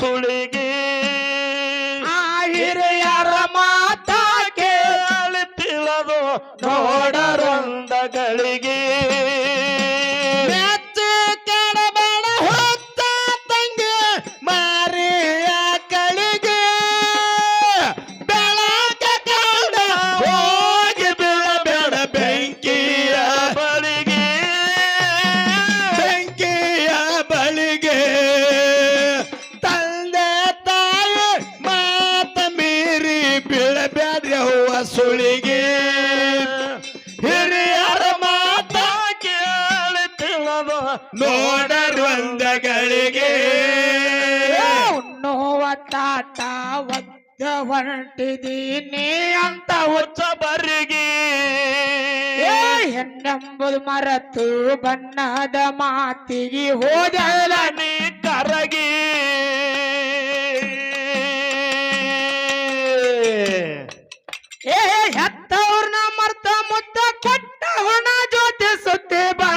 ಸುಳಿಗೆ ಟಾಟ ಒದ್ದ ಹೊರಟಿದೀನಿ ಅಂತ ಹೊಚ್ಚ ಬರಿಗೆ. ಹೆಣ್ಣೆಂಬುದು ಮರತು ಬಣ್ಣದ ಮಾತಿಗೆ ಹೋದಲ್ಲ ನೀ ಕರಗಿ. ಏ ಹೆತ್ತವ್ರನ್ನ ಮರ್ತ ಮುದ್ದ ಕೊಟ್ಟ ಹೊಣ ಜೊತೆ ಸುತ್ತಿ ಬಾ.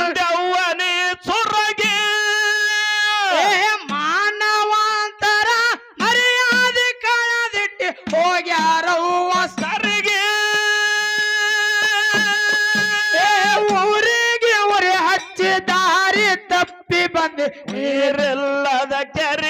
ನೀರೆಲ್ಲದ ಕೆರೆ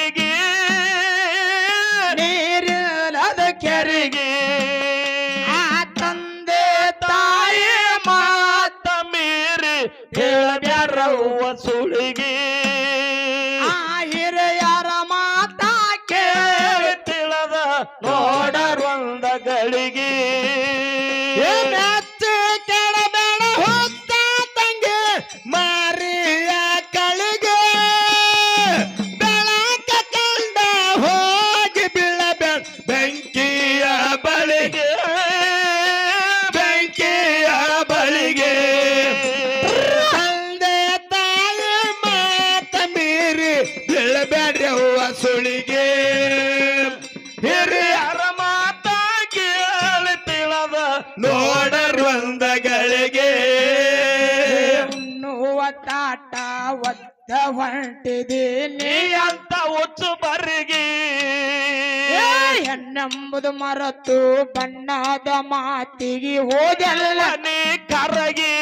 ಅಂಬುದು ಮರತು ಬಣ್ಣದ ಮಾತಿಗೆ ಹೋದಲ್ಲನೆ ಕರಗಿ.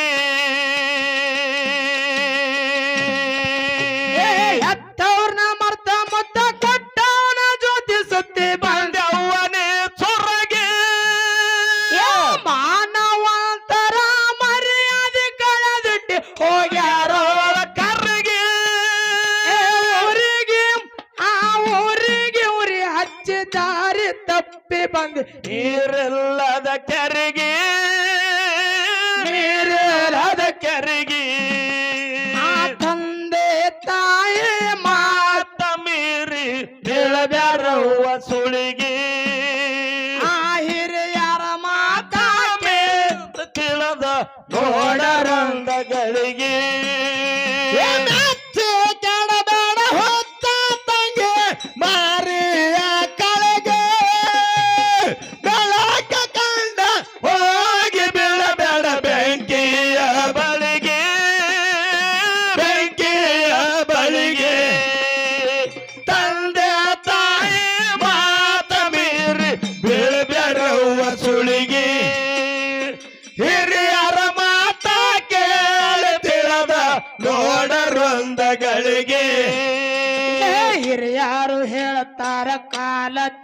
ಎತ್ತವ್ರನ್ನ ಮರ್ತ ಮುತ್ತ ಕೊಟ್ಟವನ ಜ್ಯೋತಿ ಸುತ್ತಿ ಬಂದವನೇ ಮಾನವ ಮಾನವಾಂತರ ಮರ್ಯಾದೆ ಕಳೆದಿಟ್ಟು ಹೋಗ್ಯಾರೋ ಕರ್ರಿಗೆ. ಆ ಊರಿಗೆ ಉರಿ ಹಚ್ಚಿದ ಹುಟ್ಟಿ ಬಂದು. ನೀರಿಲ್ಲದ ಕೆರೆಗೆ ನೀರಿಲ್ಲದ ಕೆರೆಗೆ.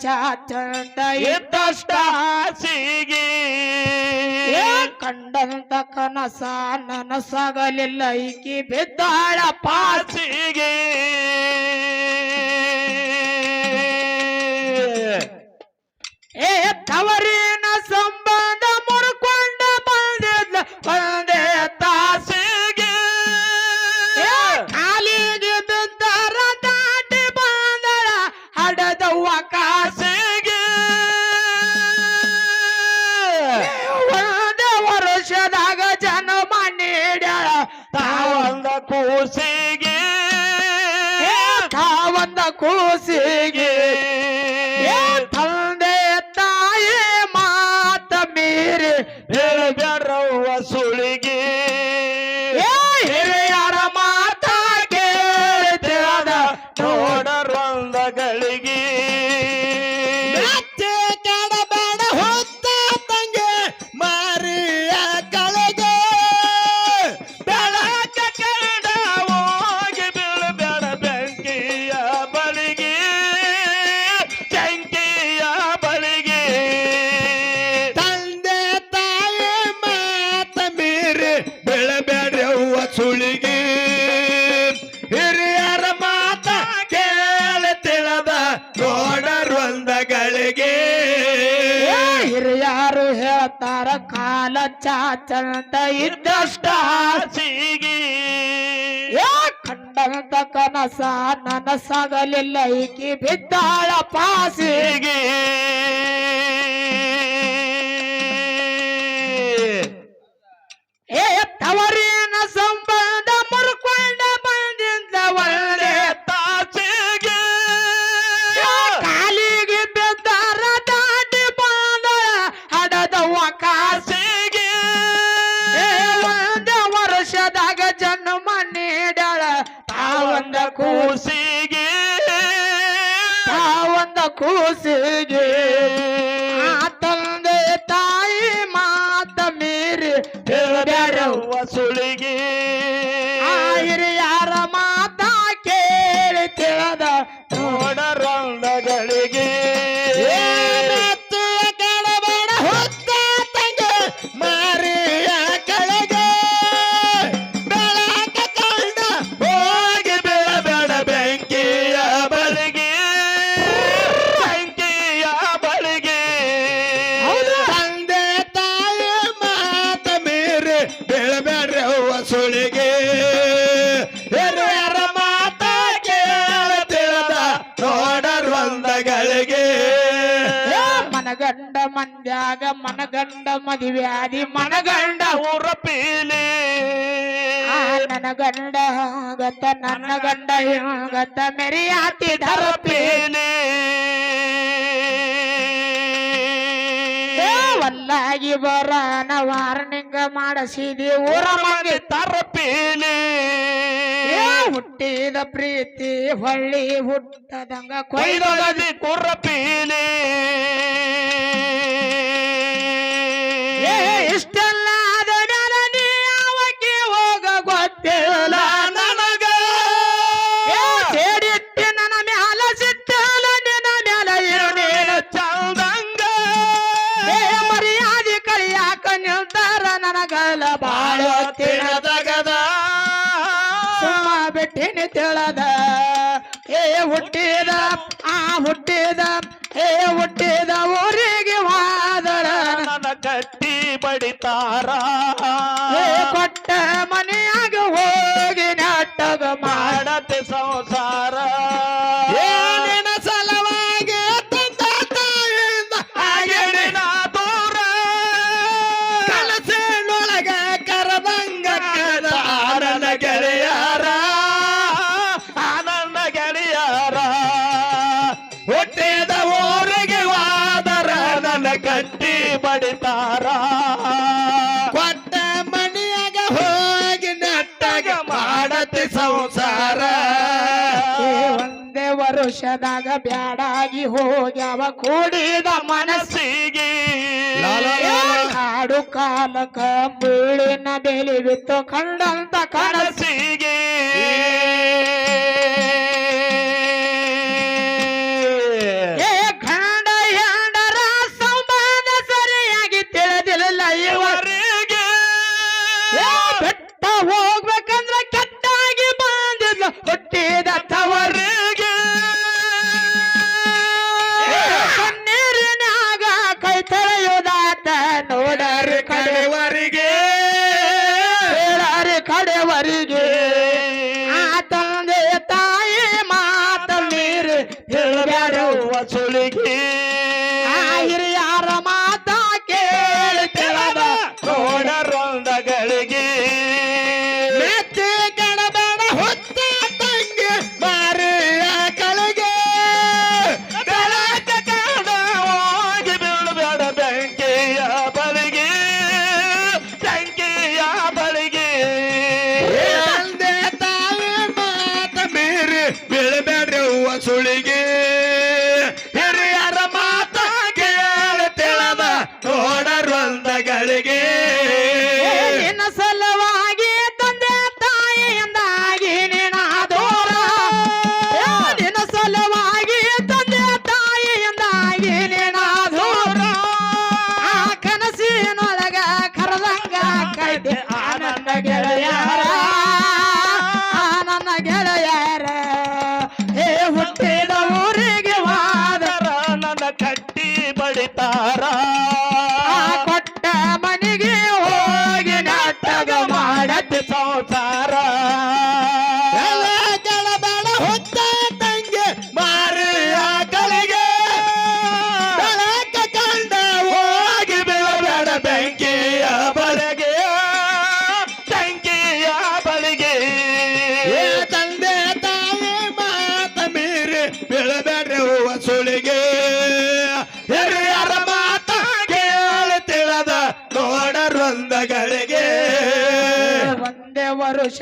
ಚಾಚಟ ಇದ್ದಷ್ಟ ಸಿಗಿ ಕಂಡಂತ ಕನಸ ನನಸಾಗಲಿಲ್ಲ ಈಕಿ ಬಿದ್ದಾಳ ಪಾಸಿಗೆ. ಏ ತವರಿನ ಸಂಬಂಧ ಮುರುಕೊಂಡ ಬಂದಿದ್ಲ ಬಂದ ದವ್ವ ಕಾಸಿಗೆ. ಒಂದ ವರ್ಷದಾಗ ಜನ್ಮ ನೀಡ್ಯಾಳ. ತಾವಂದ ಕೂಸಿಗೆ. ತಾವಂದ ಕೂಸಿ ಚಾಚಂತ ಇದ್ದಷ್ಟ ಹಾಸಿಗೆ ಕಂಡಂತ ಕನಸ ನನಸಾಗಲಿಲ್ಲ ಈಕಿ ಬಿದ್ದಾಳ ಪಾಸಿಗೆ. ಏ ತವರಿನ ಸಂಬಳ ಕೂಸಿಗೆ ತಾವಂದ ಕೂಸಿಗೆ. கண்ட மதிவியாதி மனகண்ட உறப்பிலே ನನಗಂಡ ಗತ ನನ್ನ ಗಂಡ ಗತ ಮೆರೆಯಾತಿ ಧರಪೇನೆ ವಲ್ಲಾಗಿ ಬರಾನ ವಾರ್ನಿಂಗ ಮಾಡಿಸಿದಿ ಊರ ಮಾಡಿ ತರಪೇನೆ ಹುಟ್ಟಿದ ಪ್ರೀತಿ ಹೊಳ್ಳಿ ಹುಟ್ಟದಂಗ ಕೊಯ್ದೊಳದಿ ಕುರ್ರಪೇನೆ ತಿಳದಗದ. ಸುಮ್ಮ ಬಿಟ್ಟಿನಿ ತಿಳದ. ಏ ಹುಟ್ಟಿದ ಆ ಹುಟ್ಟಿದ ಏ ಹುಟ್ಟಿದ ಊರಿಗೆ ವಾದಳ. ನನ್ನ ಕಟ್ಟಿ ಬಡಿತಾರ. ಏ ಕೊಟ್ಟ ಮನೆಯಾಗ ಹೋಗಿ ನಾಟಕ ಮಾಡತೆ ಸಂಸಾರ. ವೇಷದಾಗ ಬ್ಯಾಡಾಗಿ ಹೋಗ್ಯಾವ ಕೂಡಿದ ಮನಸ್ಸಿಗೆ. ಕಾಡು ಕಾಲಕ ಬೀಳಿನ ಬೆಲಿ ಬಿತ್ತು ಕಂಡಂತ ಕನಸಿಗೆ.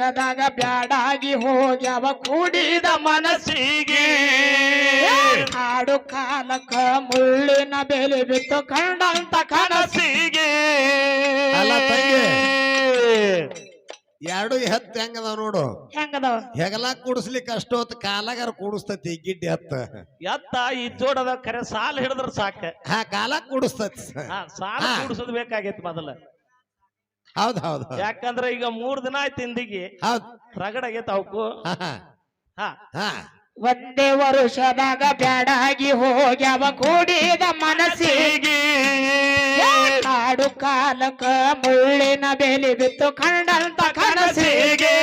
ವರುಷದಾಗ ಬ್ಯಾಡಾಗಿ ಹೋಗ್ಯಾವ ಕೂಡಿದ ಮನಸ್ಸಿಗೆ. ಹಾಡು ಕಾಲಕ್ಕ ಮುಳ್ಳಿನ ಬೆಲೆ ಬಿತ್ತು ಕಂಡಂತ ಕನಸಿಗೆ. ಎರಡು ಎತ್ತ ಹೆಂಗದ ನೋಡು? ಹೆಂಗದವ? ಹೆಗಲ ಕೂಡಿಸ್ಲಿಕ್ಕೆ ಅಷ್ಟೊತ್ತು ಕಾಲಾಗಾರ ಕೂಡಿಸ್ತತಿ ಗಿಡ್ಡಿ ಹತ್ತ ಎತ್ತ ಈ ಜೋಡದ ಕರೆ ಸಾಲ ಹಿಡಿದ್ರ ಸಾಕ. ಹಾ ಕಾಲ ಕೂಡಿಸ್ತತಿ. ಸಾಲ. ಕೂಡಿಸೋದ್ ಬೇಕಾಗೈತಿ ಮೊದಲ. ಹೌದ್ ಹೌದ್ ಹೌದ್. ಯಾಕಂದ್ರ ಈಗ ಮೂರ್ ದಿನ ಆಯ್ತು ಹಿಂದಿಗೆ. ಹೌದ್. ತಾವು ಹಾ ಹಾ. ಒಂದೇ ವರುಷದಾಗ ಬ್ಯಾಡಾಗಿ ಹೋಗ್ಯಾವ ಕೂಡಿದ ಮನಸ್ಸಿಗೆ. ಕಾಡು ಕಾಲಕ ಮುಳ್ಳಿನ ಬೆಲೆ ಬಿತ್ತು ಕಂಡಂತ ಕನಸಿಗೆ.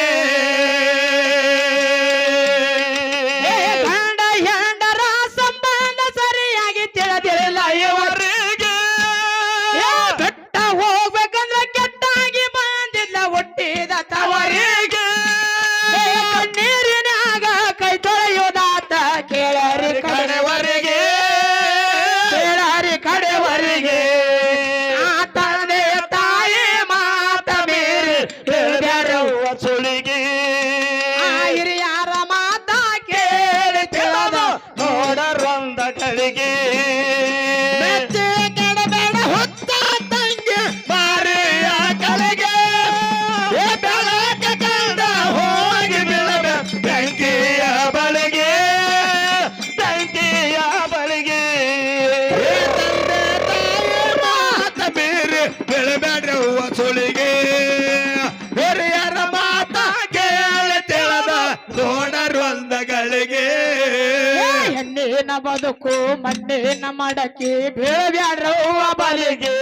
ಬದುಕು ಮಣ್ಣಿನ ಮಡಕಿ ಬೀಳ್ಬ್ಯಾಡ್ರವ್ವ ಬಲಿಗೆ.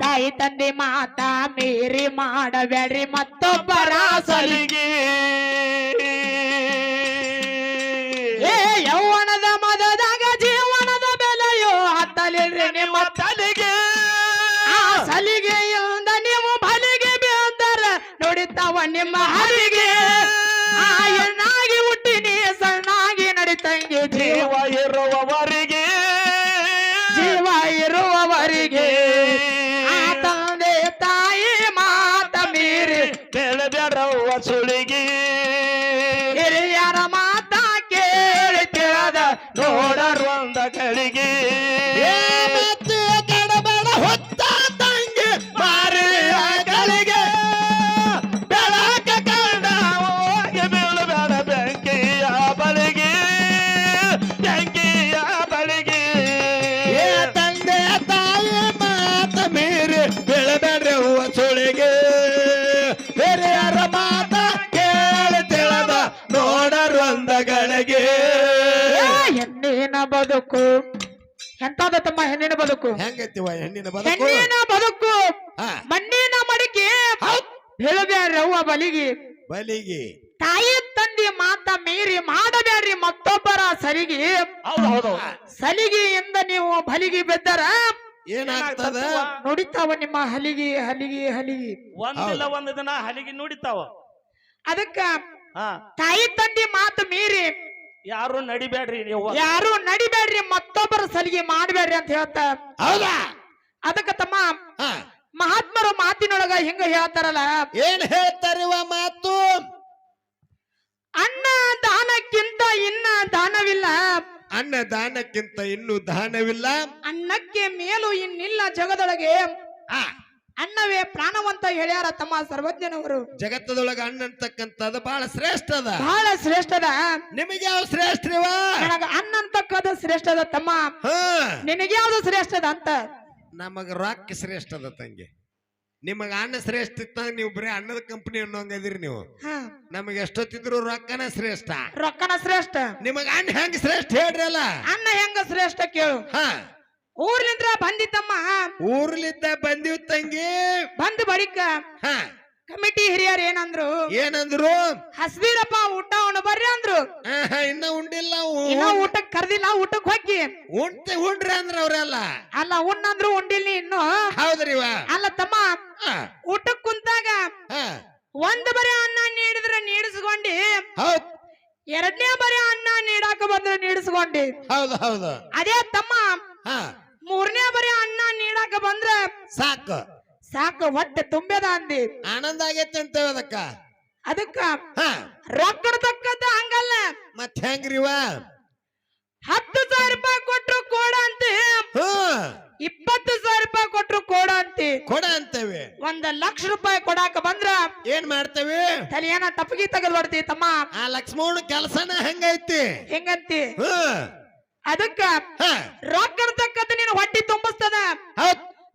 ತಾಯಿ ತಂದೆ ಮಾತ ಮೀರಿ ಮಾಡಬ್ಯಾಡ್ರಿ ಮತ್ತೊಬ್ಬರ ಸಲಿಗೆ. ಏ ಯೌವನದ ಮದದಾಗ ಜೀವನದ ಬೆಲೆಯೋ ಹತ್ತಲಿಲ್ರಿ ನಿಮ್ಮ ತಲೆಗೆ. ಆ ಸಲಿಗೆಯಿಂದ ನೀವು ಬಲಿಗೆ ಬೀಳ್ತಾರ, ನೋಡಿತಾವ ನಿಮ್ಮ ಹರಿಗೆ ಆ ಜೀವ ಇರುವವರಿಗೆ ಹೆಣ್ಣಿನ ಬದುಕು. ಎಂತಾದ ತಮ್ಮ ಹೆಣ್ಣಿನ ಬದುಕು? ಹೆಂಗೈತಿವ ಹೆಣ್ಣಿನ ಬದುಕು? ಹೆಣ್ಣಿನ ಬದುಕು. ಹಾ, ಮಣ್ಣಿನ ಮಡಿಕೆ. ಹೇಳಬ್ಯಾಡ್ರಿ ಅವ್ವ ಬಲಿಗಿ. ಬಲಿಗಿ. ತಾಯಿ ತಂದಿ ಮಾತ ಮೀರಿ ಮಾಡಬ್ಯಾಡ್ರಿ ಮತ್ತೊಬ್ಬರ ಸಲಿಗಿ. ಹೌದು ಹೌದು ಸಲಿಗೆಯಿಂದ ನೀವು ಬಲಿಗೆ ಬಿದ್ದರ? ಏನಾಗ್ತದ? ನುಡಿತಾವ ನಿಮ್ಮ ಹಲಿಗಿ ಹಲಿಗಿ ಹಲಿಗಿ. ಒಂದಿಲ್ಲ ಒಂದ್ ದಿನ ಹಲಿಗೆ ನುಡಿತಾವ. ಅದಕ್ಕ ಹಾ. ತಾಯಿ ತಂದಿ ಮಾತು ಮೀರಿ ಯಾರು ನಡಿಬೇಡ್ರಿ ನೀವು? ಯಾರು ನಡಿಬೇಡ್ರಿ ಮತ್ತೊಬ್ಬರ ಸಲಿಗೆ ಮಾಡಬೇಡ್ರಿ ಅಂತ ಹೇಳ್ತಾ. ಹೌದಾ? ಅದಕ್ಕ ತಮ್ಮ ಮಹಾತ್ಮರ ಮಹಾತ್ಮರು ಮಾತಿನೊಳಗ ಹಿಂಗ ಹೇಳ್ತಾರಲ್ಲ. ಏನ್ ಹೇಳ್ತಾರಿವ ಮಾತು? ಅನ್ನ ದಾನಕ್ಕಿಂತ ಇನ್ನ ದಾನವಿಲ್ಲ. ಅನ್ನ ದಾನಕ್ಕಿಂತ ಇನ್ನು ದಾನವಿಲ್ಲ. ಅನ್ನಕ್ಕೆ ಮೇಲು ಇನ್ನಿಲ್ಲ ಜಗದೊಳಗೆ. ಅನ್ನವೇ ಪ್ರಾಣವಂತ ಹೇಳ್ಯಾರ ತಮ್ಮ ಸರ್ವಜ್ಞನವರು. ಜಗತ್ತದೊಳಗ ಅಣ್ಣ ಅಂತಕ್ಕಂಥದ್ದು ಬಹಳ ಶ್ರೇಷ್ಠ ಅದ. ಬಹಳ ಅದ. ನಿಮಗೆ ಯಾವ ಶ್ರೇಷ್ಠ ನನಗ ಅನ್ನ ಶ್ರೇಷ್ಠ ಅದ ತಮ್ಮ. ನಿನಗೆ ಯಾವ್ದು ಅದ ಅಂತ. ನಮಗ ರೊಕ್ಕ ಶ್ರೇಷ್ಠ ಅದ ತಂಗಿ. ನಿಮಗ ಅಣ್ಣ ಶ್ರೇಷ್ಠ ಇತ್ತ ನೀವು ಬರೀ ಅಣ್ಣದ ಕಂಪನಿ ಅನ್ನೋಂಗದಿರಿ ನೀವು. ಹ, ನಮಗೆ ಎಷ್ಟೊತ್ತಿದ್ರು ರೊಕ್ಕನ ಶ್ರೇಷ್ಠ. ರೊಕ್ಕನ ಶ್ರೇಷ್ಠ. ನಿಮಗ ಅಣ್ಣ ಹೆಂಗ್ ಶ್ರೇಷ್ಠ ಹೇಳ್ರಿ ಅಲ್ಲ? ಅಣ್ಣ ಹೆಂಗ ಶ್ರೇಷ್ಠ ಕೇಳು. ಹಾ. ಊರ್ಲಿಂದ್ರ ಬಂದಿತ್ತಮ್ಮ ಊರ್ಲಿದ್ದ ಬಂದಿವ್ ತಂಗಿ. ಬಂದ ಬಳಿಕ ಹಾ. ಕಮಿಟಿ ಹಿರಿಯರ್ ಏನಂದ್ರು? ಏನಂದ್ರು? ಹಸ್ದಿರಪ್ಪ ಊಟ ಉಣ ಬರ್ರಿ ಅಂದ್ರು. ಇನ್ನ ಉಂಡಿಲ್ಲ ಇನ್ನ ಊಟಕ್ ಕರ್ದಿಲ್ಲ ಊಟಕ್ ಹೋಗಿ. ಉಣ್ತೆ ಉಂಡ್ರಿ ಅಂದ್ರ ಅವ್ರಲ್ಲ? ಅಲ್ಲ ಉಣ್ಣಂದ್ರು ಉಂಡಿಲ್ಲ ಇನ್ನು. ಹೌದ್ರಿ ಅಲ್ಲ ತಮ್ಮ ಊಟಕ್ ಕುಂತಾಗ ಒಂದ್ ಬರೀ ಅನ್ನ ನೀಡಿದ್ರೆ ನೀಡಿಸ್ಕೊಂಡಿ. ಹೌದ್. ಎರಡನೇ ಬರಿ ಅನ್ನ ನೀಡಾಕ ಬಂದ್ರೆ ನೀಡಿಸ್ಕೊಂಡಿ. ಹೌದು ಹೌದು. ಅದೇ ತಮ್ಮ ಹಾ. ಮೂರನೇ ಬರೀ ಅನ್ನ ನೀಡಾಕ ಬಂದ್ರೆ ಸಾಕು. ಸಾಕು ಹೊಟ್ಟೆ ತುಂಬ್ಯದ ಅಂದಿ. ಆನಂದ ಆಗೈತೆ ಅಂತೇವ ಅದಕ್ಕ. ಅದಕ್ಕ ಹಾ. ರೊಕ್ಕದ ತಕ್ಕಂತ ಹಂಗಲ್ಲ. ಮತ್ ಹೆಂಗ್ರಿವ ಹತ್ತು ಸಾವಿರ ರೂಪಾಯಿ ಕೊಟ್ರು ಕೋಡ ಅಂತಿ. ಹ್ಮ್ ಇಪ್ಪತ್ತು ಸಾವಿರ ರೂಪಾಯಿ ಕೊಟ್ರು ಕೋಡ ಅಂತಿ. ಕೊಡ ಅಂತೇವೆ ಒಂದ್ ಲಕ್ಷ ರೂಪಾಯಿ ಕೊಡಾಕ ಬಂದ್ರ ಏನ್ ಮಾಡ್ತೇವೆ? ತಲೆಯನ್ನ ತಪ್ಪಗಿ ತೆಗೆದು ಬರ್ತಿ ತಮ್ಮ. ಆ ಲಕ್ಷ್ಮಣ ಕೆಲಸನ ಹೆಂಗೈತಿ? ಹೆಂಗಂತಿ? ಹ್ಮ್ ಅದಕ್ಕ ರೊಕ್ಕ ತಕ್ಕಂತ ನೀನು ಹೊಟ್ಟಿ ತುಂಬಿಸ್ತದ?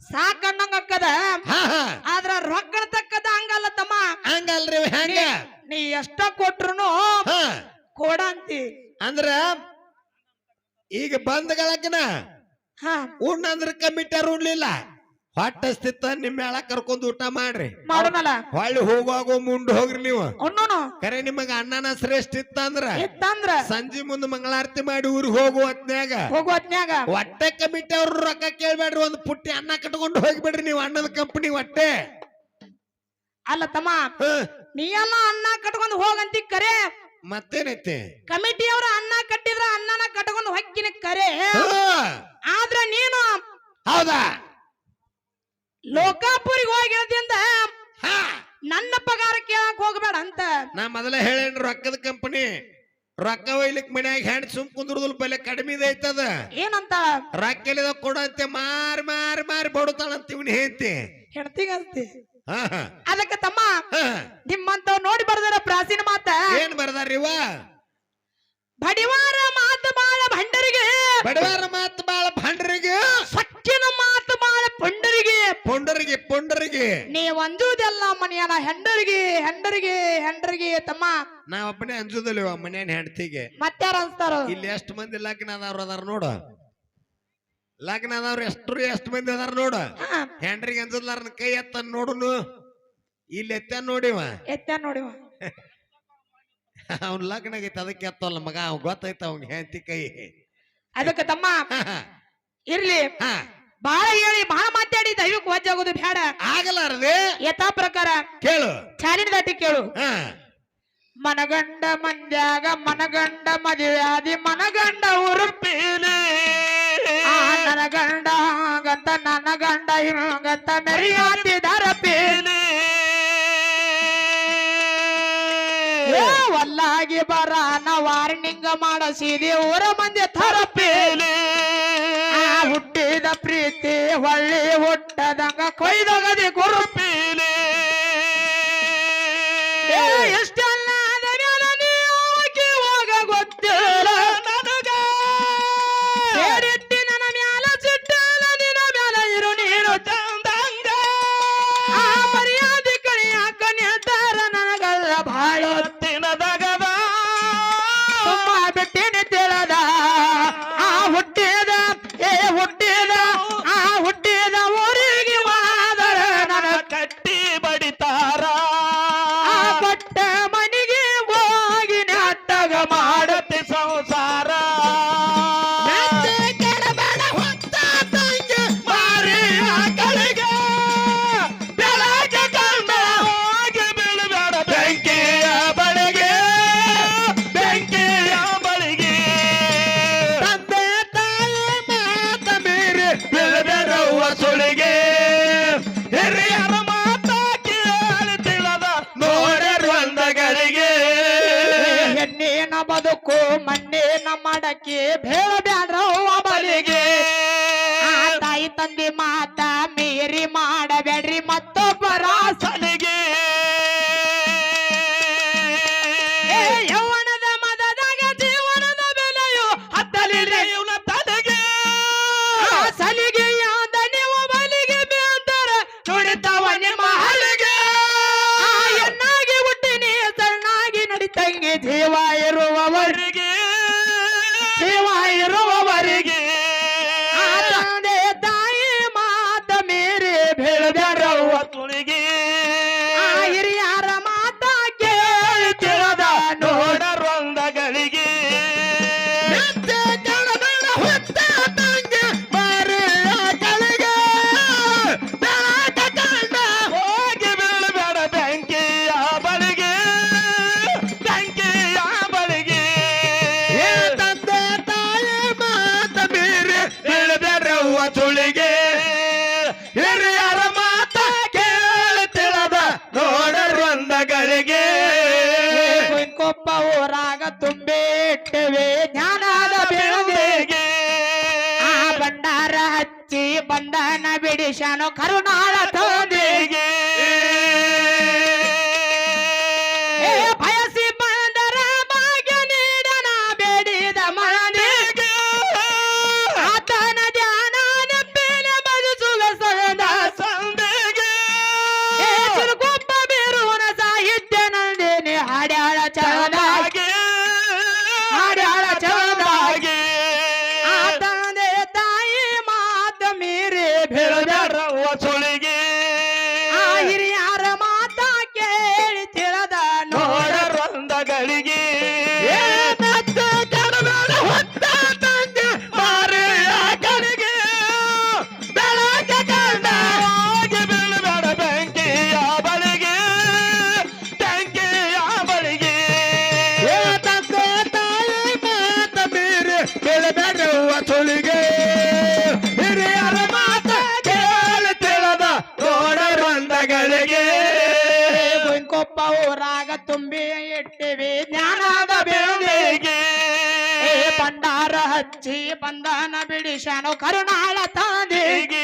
ಸಾಕಣ್ಣಂಗ ಅಕ್ಕದ ಹಾ ಹಾ. ಆದ್ರ ರೊಕ್ಕ ಇರ್ತಕ್ಕದ ಹಂಗಲ್ಲ ತಮ್ಮ. ಹಂಗಲ್ರಿ ಹಂಗ ನೀ ಎಷ್ಟ ಕೊಟ್ರು ಕೊಡಂತಿ ಕೋಡ ಅಂತಿ. ಅಂದ್ರ ಈಗ ಬಂದ್ಗಳಕ್ಕನ ಹಾ. ಉಣ್ಣಂದ್ರ ಕಮಿಟ್ಯಾರ ಉಣ್ಲಿಲ್ಲ. ಹೊಟ್ಟೆ ಸ್ಥಿತ ನಿಮ್ಮ ಮೇಳ ಕರ್ಕೊಂಡ್ ಊಟ ಮಾಡ್ರಿ. ಮಾಡೋಣಲ್ಲ ಹೊಳ್ಳಿ ಹೋಗುವಾಗ ಮುಂಡ್ ಹೋಗ್ರಿ ನೀವು. ಕರೆ ನಿಮಗ ಅಣ್ಣನ ಶ್ರೇಷ್ಠ ಇತ್ತಂದ್ರ? ಇತ್ತಂದ್ರ? ಸಂಜೆ ಮುಂದೆ ಮಂಗಳಾರತಿ ಮಾಡಿ ಊರಿಗೆ ಹೋಗುವ ಹೊತ್ನ್ಯಾಗ. ಹೋಗು ಹೊತ್ನ್ಯಾಗ? ಹೊಟ್ಟೆ ಕಮಿಟಿ ಅವ್ರ ರೊಕ್ಕ ಕೇಳ್ಬೇಡ್ರಿ ಒಂದು ಪುಟ್ಟಿ ಅನ್ನ ಕಟ್ಕೊಂಡು ಹೋಗ್ಬೇಡ್ರಿ ನೀವು ಅಣ್ಣದ ಕಂಪನಿ ಹೊಟ್ಟೆ. ಅಲ್ಲ ತಮ್ಮ. ನೀ ಎಲ್ಲ ಅನ್ನ ಕಟ್ಕೊಂಡು ಹೋಗಂತಿ ಕರೆ. ಮತ್ತೇನೈತಿ? ಕಮಿಟಿಯವ್ರ ಅನ್ನ ಕಟ್ಟಿದ್ರ ಅನ್ನನ ಕಟ್ಕೊಂಡು ಹೊಕ್ಕಿನ ಕರೆ ಹ್ಮ್. ಆದ್ರ ನೀನು ಹೌದಾ ಲೋಕಾಪುರಿಗೆ ಹೋಗಿ ಹೇಳ್ದಿಂದ ಹಾ ನನ್ನ ಪಗಾರ ಕೇಳಕ್ ಹೋಗ್ಬೇಡ ಅಂತ. ನಾ ಮೊದಲೇ ಹೇಳೇನ್ರಿ ರೊಕ್ಕದ ಕಂಪನಿ ರೊಕ್ಕ ಒಯ್ಲಿಕ್ ಮನ್ಯಾಗ ಹೆಣ್ ಸುಮ್ ಕುಂದ್ರದಲ್ ಬೆಲೆ ಕಡಿಮೆ ಐತದ. ಏನಂತ? ರೊಕ್ಕ ಕೊಡಂತೆ ಮಾರಿ ಮಾರಿ ಮಾರಿ ಬಡುತ್ತಾಳಂತ ಇವನ್ ಹೇಳ್ತಿ ಹೆಣ್ತಿಗಂತಿ ಹಾ ಹಾ. ಅದಕ್ಕೆ ತಮ್ಮ ನಿಮ್ಮಂತ ನೋಡಿ ಬರ್ದಾರ ಪ್ರಾಚೀನ ಮಾತ. ಏನ್ ಬರ್ದಾರಿವ ಬಡಿವಾರ ಮಾತು ಬಾಳ ಭಂಡರಿಗೆ. ಬಡವಾರ ಮಾತು ಬಾಳ ಭಂಡರಿಗೆ. ಪುಂಡರಿಗೆ. ಪುಂಡರಿಗೆ ಪುಂಡರಿಗೆ. ನೀ ಒಂದುದೆಲ್ಲ ಮನೆಯನ ಹೆಂಡರಿಗೆ ಹೆಂಡರಿಗೆ ಹೆಂಡರಿಗೆ ತಮ್ಮ. ನಾ ಒಬ್ಬನೇ ಅಂಜುದಲ್ಲಿವ ಮನೆಯನ್ನ ಹೆಂಡತಿಗೆ. ಮತ್ತಾರ ಅನ್ಸ್ತಾರ ಇಲ್ಲಿ ಎಷ್ಟು ಮಂದಿ ಲಗ್ನ ಅದಾರ ಅದಾರ ನೋಡು. ಲಗ್ನ ಅದಾವ್ರ ಎಷ್ಟು ಎಷ್ಟು ಮಂದಿ ಅದಾರ ನೋಡು. ಹೆಂಡ್ರಿಗೆ ಅಂಜದ್ಲಾರ ಕೈ ಎತ್ತ ನೋಡುನು. ಇಲ್ಲಿ ಎತ್ತ ನೋಡಿವ. ಎತ್ತ ನೋಡಿವ. ಅವ್ನ ಲಗ್ನ ಆಗೈತೆ ಅದಕ್ಕೆ ಎತ್ತಲ್ಲ ಮಗ. ಅವ್ನ್ ಗೊತ್ತೈತ ಅವ್ನ್ ಹೆಂಡತಿ ಕೈ. ಅದಕ್ಕೆ ತಮ್ಮ ಇರ್ಲಿ. ಹಾ. ಬಾಳ ಹೇಳಿ ಬಹಳ ಮಾತಾಡಿ ದೈವಕ್ಕೆ ವಜ್ಜಾಗೋದು ಬೇಡ. ಆಗಲಾರದೆ? ಯಥಾ ಪ್ರಕಾರ ಕೇಳು. ಚಾಲಿನ ದಾಟಿ ಕೇಳು. ಮನಗಂಡ ಮಂದ್ಯಾಗ ಮನಗಂಡ ಮದುವೆಯಾದಿ ಮನಗಂಡ ಉರುಪೀಲಿ. ಆ ನನ್ನ ಗಂಡ ಹಾಗಂತ ನನ್ನ ಗಂಡ ಹಿಂಗಂತ ಮೆರಿಯಾತಿದಾರ ಪೀಲಿ ಏ ಒಲ್ಲಾಗಿ ಬರ ನ ವಾರ್ನಿಂಗ್ ಮಾಡಸಿದಿ ಊರ ಮಂದಿ ಥರ ಹೊಳ್ಳಿ ಹುಟ್ಟದಂಗ ಕೊಯ್ದಗದಿ ಗುರುಪೀಲಿ ನುಡಿಯುವ ತುಳಿಗೆ ಹಿರಿಯರ ಮಾತ ಕೇಳುತ್ತಿಳದ ನೋಡರೊಂದಗಳಿಗೆ ಕೊಪ್ಪ ಊರಾಗ ತುಂಬಿಟ್ಟವೆ, ಜ್ಞಾನದ ಬೆಳಗಿಗೆ. ಆ ಭಂಡಾರ ಹಚ್ಚಿ ಬಂಧನ ಬಿಡಿಸನು ಕರುಣಾಳ ತಂದಿಗೆ. চলে গিয়ে ಬಂಧನ ಬಿಡಿಸನು ಕರುಣಾಳ ತಂದೆಗೆ